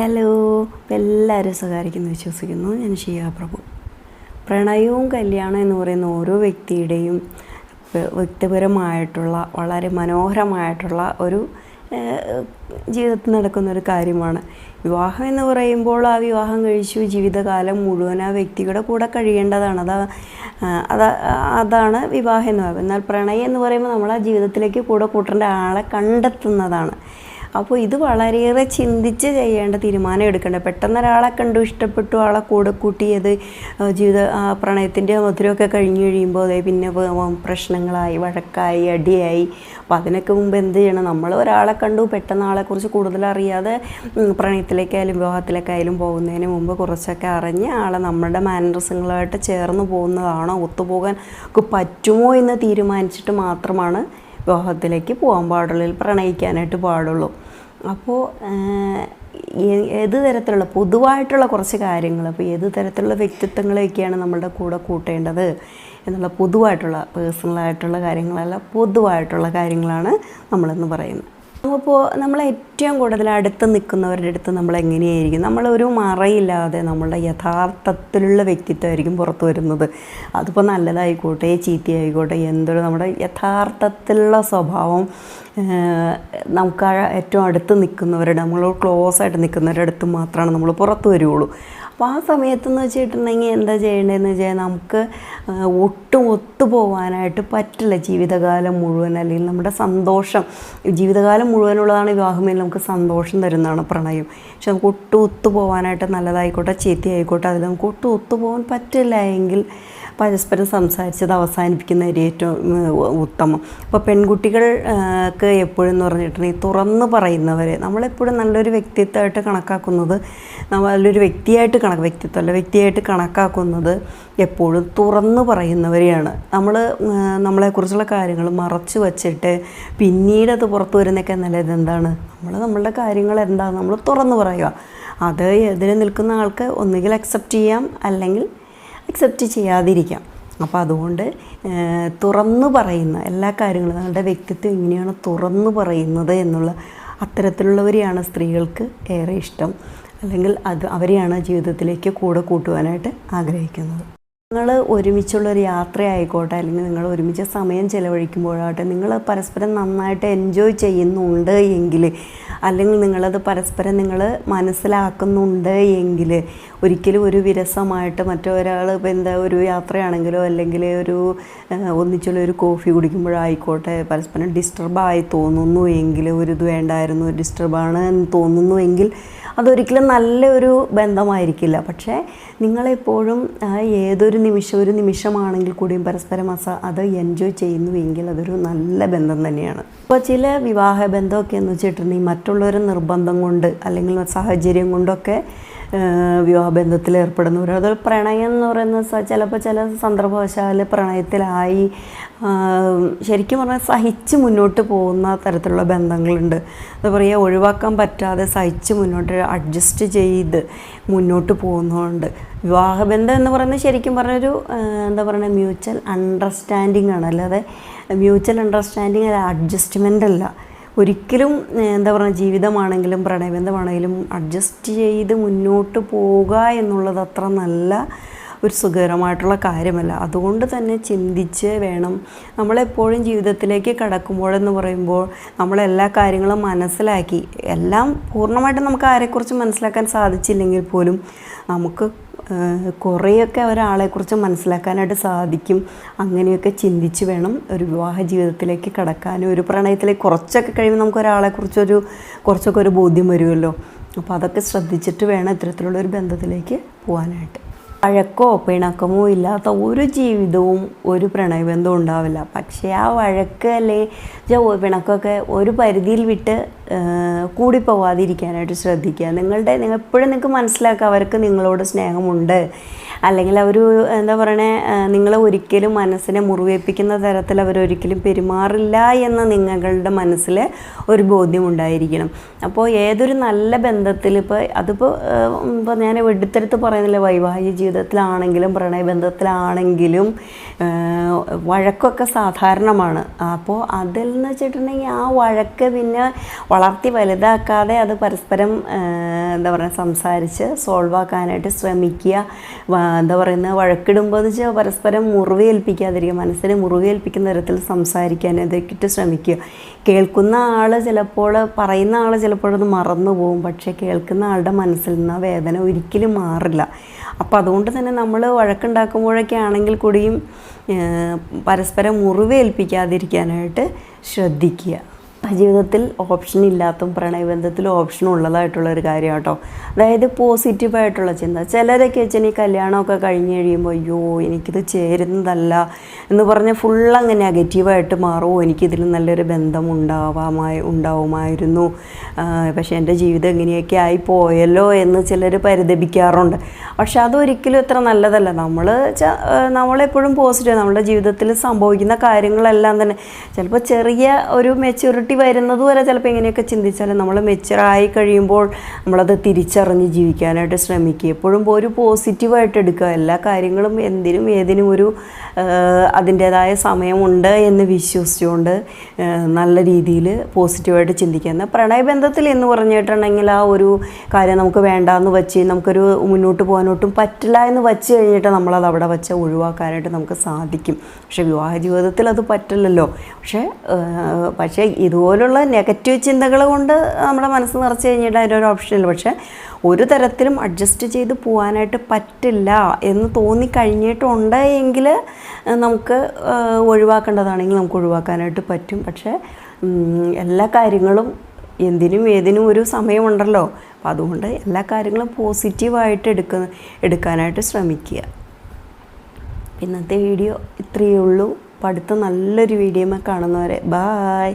Hello എല്ലാവരും സഹകരിക്കുന്നു വിശ്വസിക്കുന്നു. ഞാൻ ഷിയ പ്രഭു. പ്രണയവും കല്യാണം എന്ന് പറയുന്ന ഓരോ വ്യക്തിയുടെയും വ്യ- വ്യക്തിപരമായിട്ടുള്ള വളരെ മനോഹരമായിട്ടുള്ള ഒരു ജീവിതത്തിൽ നടക്കുന്ന ഒരു കാര്യമാണ്. വിവാഹം എന്ന് പറയുമ്പോൾ ആ വിവാഹം കഴിച്ചു ജീവിതകാലം മുഴുവൻ ആ വ്യക്തിയുടെ കൂടെ കഴിയേണ്ടതാണ്. അതാ അതാ അതാണ് വിവാഹം എന്ന് പറയുന്നത്. എന്നാൽ പ്രണയം എന്ന് പറയുമ്പോൾ നമ്മൾ ആ ജീവിതത്തിലേക്ക് കൂടെ കൂട്ടേണ്ട ആളെ കണ്ടെത്തുന്നതാണ്. അപ്പോൾ ഇത് വളരെയേറെ ചിന്തിച്ച് ചെയ്യേണ്ട തീരുമാനം എടുക്കേണ്ടത്. പെട്ടെന്ന് ഒരാളെ കണ്ടു ഇഷ്ടപ്പെട്ടു ആളെ കൂടെ കൂട്ടിയത് ജീവിത പ്രണയത്തിന്റെ മധുരമൊക്കെ കഴിഞ്ഞ് കഴിയുമ്പോൾ അതേ പിന്നെ പ്രശ്നങ്ങളായി വഴക്കായി അടിയായി. അപ്പോൾ അതിനൊക്കെ മുമ്പ് എന്ത് ചെയ്യണം? നമ്മൾ ഒരാളെ കണ്ടു പെട്ടെന്ന് ആളെക്കുറിച്ച് കൂടുതൽ അറിയാതെ പ്രണയത്തിലേക്കായാലും വിവാഹത്തിലേക്കായാലും പോകുന്നതിന് മുമ്പ് കുറച്ചൊക്കെ അറിഞ്ഞ് ആളെ നമ്മുടെ മാനറിസങ്ങളായിട്ട് ചേർന്ന് പോകുന്നതാണോ ഒത്തുപോകാൻ പറ്റുമോ എന്ന് തീരുമാനിച്ചിട്ട് മാത്രമാണ് വിവാഹത്തിലേക്ക് പോകാൻ പാടുള്ളൂ പ്രണയിക്കാനായിട്ട് പാടുള്ളൂ. അപ്പോൾ ഏത് തരത്തിലുള്ള പൊതുവായിട്ടുള്ള കുറച്ച് കാര്യങ്ങൾ അപ്പോൾ ഏത് തരത്തിലുള്ള വ്യക്തിത്വങ്ങളെയൊക്കെയാണ് നമ്മളുടെ കൂടെ കൂട്ടേണ്ടത് എന്നുള്ള പൊതുവായിട്ടുള്ള പേഴ്സണലായിട്ടുള്ള കാര്യങ്ങളല്ല പൊതുവായിട്ടുള്ള കാര്യങ്ങളാണ് നമ്മളെന്ന് പറയുന്നത്. അപ്പോൾ നമ്മൾ ഏറ്റവും കൂടുതൽ അടുത്ത് നിൽക്കുന്നവരുടെ അടുത്ത് നമ്മൾ എങ്ങനെയായിരിക്കും? നമ്മളൊരു മറയില്ലാതെ നമ്മളുടെ യഥാർത്ഥത്തിലുള്ള വ്യക്തിത്വമായിരിക്കും പുറത്തു വരുന്നത്. അതിപ്പോൾ നല്ലതായിക്കോട്ടെ ചീത്തയായിക്കോട്ടെ എന്തൊരു നമ്മുടെ യഥാർത്ഥത്തിലുള്ള സ്വഭാവം നമുക്ക് ഏറ്റവും അടുത്ത് നിൽക്കുന്നവരുടെ നമ്മൾ ക്ലോസ് ആയിട്ട് നിൽക്കുന്നവരുടെ അടുത്ത് മാത്രമാണ് നമ്മൾ പുറത്ത് വരുള്ളൂ. അപ്പോൾ ആ സമയത്തെന്ന് വെച്ചിട്ടുണ്ടെങ്കിൽ എന്താ ചെയ്യേണ്ടതെന്ന് വെച്ചാൽ നമുക്ക് ഒട്ടും ഒത്തുപോകാനായിട്ട് പറ്റില്ല ജീവിതകാലം മുഴുവൻ. അല്ലെങ്കിൽ നമ്മുടെ സന്തോഷം ജീവിതകാലം മുഴുവനുള്ളതാണ് വിവാഹമേൽ നമുക്ക് സന്തോഷം തരുന്നതാണ് പ്രണയം. പക്ഷെ നമുക്ക് ഒട്ടും ഒത്തുപോകാനായിട്ട് നല്ലതായിക്കോട്ടെ ചീത്തയായിക്കോട്ടെ അതിൽ നമുക്ക് ഒട്ടും ഒത്തുപോകാൻ പറ്റില്ല എങ്കിൽ പരസ്പരം സംസാരിച്ചത് അവസാനിപ്പിക്കുന്നതായിരിക്കും ഏറ്റവും ഉത്തമം. അപ്പോൾ പെൺകുട്ടികൾക്ക് എപ്പോഴും എന്ന് പറഞ്ഞിട്ടുണ്ടെങ്കിൽ തുറന്ന് പറയുന്നവർ നമ്മളെപ്പോഴും നല്ലൊരു വ്യക്തിത്വമായിട്ട് കണക്കാക്കുന്നത് നല്ലൊരു വ്യക്തിയായിട്ട് കണക്ക് വ്യക്തിത്വമല്ല വ്യക്തിയായിട്ട് കണക്കാക്കുന്നത് എപ്പോഴും തുറന്ന് പറയുന്നവരെയാണ്. നമ്മൾ നമ്മളെക്കുറിച്ചുള്ള കാര്യങ്ങൾ മറച്ചു വച്ചിട്ട് പിന്നീട് അത് പുറത്തു വരുന്നൊക്കെ നല്ലത് എന്താണ്? നമ്മൾ നമ്മളുടെ കാര്യങ്ങൾ എന്താണ് നമ്മൾ തുറന്ന് പറയുക. അത് എതിരെ നിൽക്കുന്ന ആൾക്ക് ഒന്നുകിൽ അക്സെപ്റ്റ് ചെയ്യാം അല്ലെങ്കിൽ അക്സെപ്റ്റ് ചെയ്യാതിരിക്കാം. അപ്പോൾ അതുകൊണ്ട് തുറന്നു പറയുന്ന എല്ലാ കാര്യങ്ങളും നമ്മുടെ വ്യക്തിത്വം എങ്ങനെയാണ് തുറന്നു പറയുന്നത് എന്നുള്ള അത്തരത്തിലുള്ളവരെയാണ് സ്ത്രീകൾക്ക് ഏറെ ഇഷ്ടം. അല്ലെങ്കിൽ അത് അവരെയാണ് ജീവിതത്തിലേക്ക് കൂടെ കൂട്ടുവാനായിട്ട് ആഗ്രഹിക്കുന്നത്. നിങ്ങൾ ഒരുമിച്ചുള്ള ഒരു യാത്രയായിക്കോട്ടെ അല്ലെങ്കിൽ നിങ്ങൾ ഒരുമിച്ച് സമയം ചിലവഴിക്കുമ്പോഴാകട്ടെ നിങ്ങൾ പരസ്പരം നന്നായിട്ട് എൻജോയ് ചെയ്യുന്നുണ്ട് എങ്കിൽ അല്ലെങ്കിൽ നിങ്ങളത് പരസ്പരം നിങ്ങൾ മനസ്സിലാക്കുന്നുണ്ട് എങ്കിൽ ഒരിക്കലും ഒരു വിരസമായിട്ട് മറ്റൊരാൾ ഇപ്പോൾ എന്താ ഒരു യാത്രയാണെങ്കിലോ അല്ലെങ്കിൽ ഒരു ഒന്നിച്ചുള്ള ഒരു കോഫി കുടിക്കുമ്പോഴായിക്കോട്ടെ പരസ്പരം ഡിസ്റ്റർബായി തോന്നുന്നു എങ്കിൽ ഒരു ഇത് വേണ്ടായിരുന്നു ഡിസ്റ്റർബാണ് എന്ന് തോന്നുന്നു എങ്കിൽ അതൊരിക്കലും നല്ലൊരു ബന്ധമായിരിക്കില്ല. പക്ഷേ നിങ്ങളെപ്പോഴും ആ ഏതൊരു നിമിഷം ഒരു നിമിഷമാണെങ്കിൽ കൂടിയും പരസ്പരം അസ അത് എൻജോയ് ചെയ്യുന്നുവെങ്കിൽ അതൊരു നല്ല ബന്ധം തന്നെയാണ്. ഇപ്പോൾ ചില വിവാഹ ബന്ധമൊക്കെ എന്ന് വെച്ചിട്ടുണ്ടെങ്കിൽ മറ്റുള്ളവരെ നിർബന്ധം കൊണ്ട് അല്ലെങ്കിൽ സാഹചര്യം കൊണ്ടൊക്കെ വിവാഹബന്ധത്തിൽ ഏർപ്പെടുന്നവർ അത് പ്രണയം എന്ന് പറയുന്ന സ- ചിലപ്പോൾ ചില സന്ദർഭവശാൽ പ്രണയത്തിലായി ശരിക്കും പറഞ്ഞാൽ സഹിച്ച് മുന്നോട്ട് പോകുന്ന തരത്തിലുള്ള ബന്ധങ്ങളുണ്ട്. എന്താ പറയുക ഒഴിവാക്കാൻ പറ്റാതെ സഹിച്ച് മുന്നോട്ട് അഡ്ജസ്റ്റ് ചെയ്ത് മുന്നോട്ട് പോകുന്നതുകൊണ്ട് വിവാഹബന്ധം എന്ന് പറയുന്നത് ശരിക്കും പറഞ്ഞൊരു എന്താ പറയുക മ്യൂച്വൽ അണ്ടർസ്റ്റാൻഡിങ് ആണ്. അല്ലാതെ മ്യൂച്വൽ അണ്ടർസ്റ്റാൻഡിങ് അല്ല അഡ്ജസ്റ്റ്മെന്റ് അല്ല. ഒരിക്കലും എന്താ പറയുക ജീവിതമാണെങ്കിലും പ്രണയബന്ധമാണെങ്കിലും അഡ്ജസ്റ്റ് ചെയ്ത് മുന്നോട്ട് പോവുക എന്നുള്ളത് അത്ര നല്ല ഒരു സുഖകരമായിട്ടുള്ള കാര്യമല്ല. അതുകൊണ്ട് തന്നെ ചിന്തിച്ച് വേണം. നമ്മളെപ്പോഴും ജീവിതത്തിലേക്ക് കടക്കുമ്പോഴെന്ന് പറയുമ്പോൾ നമ്മളെല്ലാ കാര്യങ്ങളും മനസ്സിലാക്കി. എല്ലാം പൂർണമായിട്ടും നമുക്ക് ആരെക്കുറിച്ച് മനസ്സിലാക്കാൻ സാധിച്ചില്ലെങ്കിൽ പോലും നമുക്ക് കുറേയൊക്കെ ഒരാളെക്കുറിച്ച് മനസ്സിലാക്കാനായിട്ട് സാധിക്കും. അങ്ങനെയൊക്കെ ചിന്തിച്ച് വേണം ഒരു വിവാഹ ജീവിതത്തിലേക്ക് കടക്കാനും ഒരു പ്രണയത്തിലേക്ക് കുറച്ചൊക്കെ കഴിയുമ്പോൾ നമുക്ക് ഒരാളെക്കുറിച്ചൊരു കുറച്ചൊക്കെ ഒരു ബോധ്യം വരുമല്ലോ. അപ്പോൾ അതൊക്കെ ശ്രദ്ധിച്ചിട്ട് വേണം ഇത്തരത്തിലുള്ള ഒരു ബന്ധത്തിലേക്ക് പോകാനായിട്ട്. വഴക്കോ പിണക്കമോ ഇല്ലാത്ത ഒരു ജീവിതവും ഒരു പ്രണയബന്ധവും ഉണ്ടാവില്ല. പക്ഷേ ആ വഴക്ക് അല്ലെങ്കിൽ പിണക്കമൊക്കെ ഒരു പരിധിയിൽ വിട്ട് കൂടിപ്പോവാതിരിക്കാനായിട്ട് ശ്രദ്ധിക്കുക. നിങ്ങളുടെ നിങ്ങൾ എപ്പോഴും നിങ്ങൾക്ക് മനസ്സിലാക്കുക അവർക്ക് നിങ്ങളോട് സ്നേഹമുണ്ട്. അല്ലെങ്കിൽ അവർ എന്താ പറയണേ നിങ്ങളെ ഒരിക്കലും മനസ്സിനെ മുറിവേൽപ്പിക്കുന്ന തരത്തിൽ അവരൊരിക്കലും പെരുമാറില്ല എന്ന നിങ്ങളുടെ മനസ്സിൽ ഒരു ബോധ്യം ഉണ്ടായിരിക്കണം. അപ്പോൾ ഏതൊരു നല്ല ബന്ധത്തിൽ ഇപ്പോൾ അതിപ്പോൾ ഇപ്പോൾ ഞാൻ എടുത്തെടുത്ത് പറയുന്നില്ല വൈവാഹിക ജീവിതത്തിലാണെങ്കിലും പ്രണയബന്ധത്തിലാണെങ്കിലും വഴക്കൊക്കെ സാധാരണമാണ്. അപ്പോൾ അതിൽ എന്ന് വെച്ചിട്ടുണ്ടെങ്കിൽ ആ വഴക്ക് പിന്നെ വളർത്തി വലുതാക്കാതെ അത് പരസ്പരം എന്താ പറയുക സംസാരിച്ച് സോൾവ് ആക്കാനായിട്ട് ശ്രമിക്കുക എന്താ പറയുന്നത് വഴക്കിടുമ്പോൾ എന്ന് വെച്ചാൽ പരസ്പരം മുറിവേൽപ്പിക്കാതിരിക്കുക മനസ്സിനെ മുറിവേൽപ്പിക്കുന്ന തരത്തിൽ സംസാരിക്കാൻ ഇതൊക്കെ ശ്രമിക്കുക. കേൾക്കുന്ന ആൾ ചിലപ്പോൾ പറയുന്ന ആൾ ചിലപ്പോഴത് മറന്നു പോകും. പക്ഷേ കേൾക്കുന്ന ആളുടെ മനസ്സിൽ നിന്ന് ആ വേദന ഒരിക്കലും മാറില്ല. അപ്പോൾ അതുകൊണ്ട് തന്നെ നമ്മൾ വഴക്കുണ്ടാക്കുമ്പോഴൊക്കെ ആണെങ്കിൽ കൂടിയും പരസ്പരം മുറിവേൽപ്പിക്കാതിരിക്കാനായിട്ട് ശ്രദ്ധിക്കുക. ജീവിതത്തിൽ ഓപ്ഷൻ ഇല്ലാത്തതും പ്രണയബന്ധത്തിൽ ഓപ്ഷൻ ഉള്ളതായിട്ടുള്ള ഒരു കാര്യം കേട്ടോ അതായത് പോസിറ്റീവായിട്ടുള്ള ചിന്ത. ചിലരൊക്കെ വെച്ചാൽ ഈ കല്യാണമൊക്കെ കഴിഞ്ഞ് കഴിയുമ്പോൾ അയ്യോ എനിക്കിത് ചേരുന്നതല്ല എന്ന് പറഞ്ഞ് ഫുൾ അങ്ങ് നെഗറ്റീവായിട്ട് മാറുമോ എനിക്കിതിൽ നല്ലൊരു ബന്ധം ഉണ്ടാവാമായി ഉണ്ടാവുമായിരുന്നു പക്ഷേ എന്റെ ജീവിതം എങ്ങനെയൊക്കെ ആയി പോയല്ലോ എന്ന് ചിലർ പരിതപിക്കാറുണ്ട്. പക്ഷെ അതൊരിക്കലും ഇത്ര നല്ലതല്ല. നമ്മൾ നമ്മളെപ്പോഴും പോസിറ്റീവ് നമ്മുടെ ജീവിതത്തിൽ സംഭവിക്കുന്ന കാര്യങ്ങളെല്ലാം തന്നെ. ചിലപ്പോൾ ചെറിയ ഒരു മെച്യൂരിറ്റി വരുന്നത് വരെ ചിലപ്പോൾ ഇങ്ങനെയൊക്കെ ചിന്തിച്ചാലും നമ്മൾ മെച്ചറായി കഴിയുമ്പോൾ നമ്മളത് തിരിച്ചറിഞ്ഞ് ജീവിക്കാനായിട്ട് ശ്രമിക്കുക. എപ്പോഴും ഒരു പോസിറ്റീവായിട്ട് എടുക്കുക. എല്ലാ കാര്യങ്ങളും എന്തിനും ഏതിനും ഒരു അതിന്റേതായ സമയമുണ്ട് എന്ന് വിശ്വസിച്ചുകൊണ്ട് നല്ല രീതിയിൽ പോസിറ്റീവായിട്ട് ചിന്തിക്കുക. പ്രണയബന്ധത്തിൽ എന്ന് പറഞ്ഞിട്ടുണ്ടെങ്കിൽ ആ ഒരു കാര്യം നമുക്ക് വേണ്ടാന്ന് വെച്ച് നമുക്കൊരു മുന്നോട്ട് പോകാനൊട്ടും പറ്റില്ല എന്ന് വെച്ച് കഴിഞ്ഞിട്ട് നമ്മളത് അവിടെ വെച്ച് ഒഴിവാക്കാനായിട്ട് നമുക്ക് സാധിക്കും. പക്ഷേ വിവാഹ ജീവിതത്തിൽ അത് പറ്റില്ലല്ലോ. പക്ഷേ പക്ഷേ പക്ഷേ ഇതുപോലുള്ള നെഗറ്റീവ് ചിന്തകൾ കൊണ്ട് നമ്മുടെ മനസ്സ് നിറച്ച് കഴിഞ്ഞിട്ട് അതിന്റെ ഒരു ഓപ്ഷനില്ല പക്ഷേ ഒരു തരത്തിലും അഡ്ജസ്റ്റ് ചെയ്ത് പോകാനായിട്ട് പറ്റില്ല എന്ന് തോന്നിക്കഴിഞ്ഞിട്ടുണ്ട് എങ്കിൽ നമുക്ക് ഒഴിവാക്കേണ്ടതാണെങ്കിൽ നമുക്ക് ഒഴിവാക്കാനായിട്ട് പറ്റും. പക്ഷേ എല്ലാ കാര്യങ്ങളും എന്തിനും ഏതിനും ഒരു സമയമുണ്ടല്ലോ. അപ്പോൾ അതുകൊണ്ട് എല്ലാ കാര്യങ്ങളും പോസിറ്റീവായിട്ട് എടുക്ക എടുക്കാനായിട്ട് ശ്രമിക്കുക. ഇന്നത്തെ വീഡിയോ ഇത്രയേ ഉള്ളൂ. അപ്പോൾ അടുത്ത നല്ലൊരു വീഡിയോമേ കാണുന്നവരെ. Bye